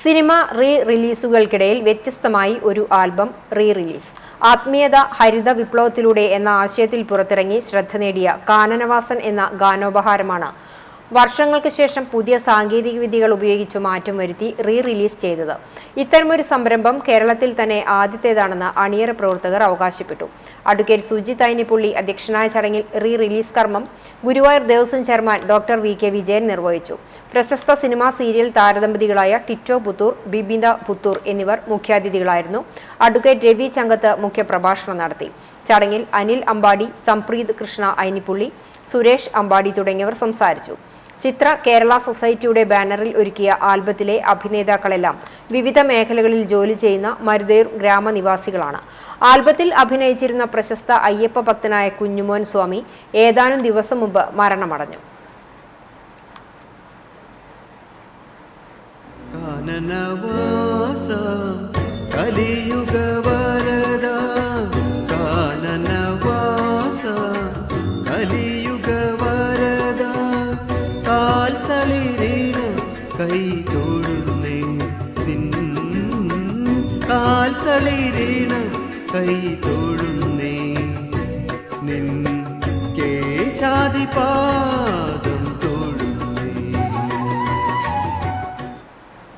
Cinema re റിലീസുകൾക്കിടയിൽ വ്യത്യസ്തമായി ഒരു album re release ആത്മീയത ഹരിത വിപ്ലവത്തിലൂടെ എന്ന ആശയത്തിൽ പുറത്തിറങ്ങി ശ്രദ്ധ നേടിയ കാനനവാസൻ എന്ന ഗാനോപഹാരമാണ് വർഷങ്ങൾക്ക് ശേഷം പുതിയ സാങ്കേതിക വിദ്യകൾ ഉപയോഗിച്ച് മാറ്റം വരുത്തി റീ റിലീസ് ചെയ്തത്. ഇത്തരമൊരു സംരംഭം കേരളത്തിൽ തന്നെ ആദ്യത്തേതാണെന്ന് അണിയറ പ്രവർത്തകർ അവകാശപ്പെട്ടു. അഡ്വക്കേറ്റ് സുജിത് അയിനിപ്പുള്ളി അധ്യക്ഷനായ ചടങ്ങിൽ റീ റിലീസ് കർമ്മം Guruvayur Devaswom chairman doctor V K Vijayan നിർവഹിച്ചു. പ്രശസ്ത സിനിമാ സീരിയൽ താരദമ്പതികളായ ടിറ്റോ പുത്തൂർ ബിബിന്ദ പുത്തൂർ എന്നിവർ മുഖ്യാതിഥികളായിരുന്നു. അഡ്വക്കേറ്റ് രവി ചങ്കത്ത് മുഖ്യപ്രഭാഷണം നടത്തി. ചടങ്ങിൽ അനിൽ അമ്പാടി സംപ്രീത് കൃഷ്ണ ഐനിപ്പുള്ളി സുരേഷ് അമ്പാടി തുടങ്ങിയവർ സംസാരിച്ചു. ചിത്ര കേരള സൊസൈറ്റിയുടെ ബാനറിൽ ഒരുക്കിയ ആൽബത്തിലെ അഭിനേതാക്കളെല്ലാം വിവിധ മേഖലകളിൽ ജോലി ചെയ്യുന്ന മരുതേർ ഗ്രാമനിവാസികളാണ്. ആൽബത്തിൽ അഭിനയിച്ചിരുന്ന പ്രശസ്ത അയ്യപ്പ ഭക്തനായ കുഞ്ഞുമോൻ സ്വാമി ഏതാനും ദിവസം മുമ്പ് മരണമടഞ്ഞു. കാനനവാസ കൈ തൊഴുന്നേ. നിൻ കാൽ തളിരീണ കൈ തൊഴുന്നേ. നിൻ കേശാദിപാ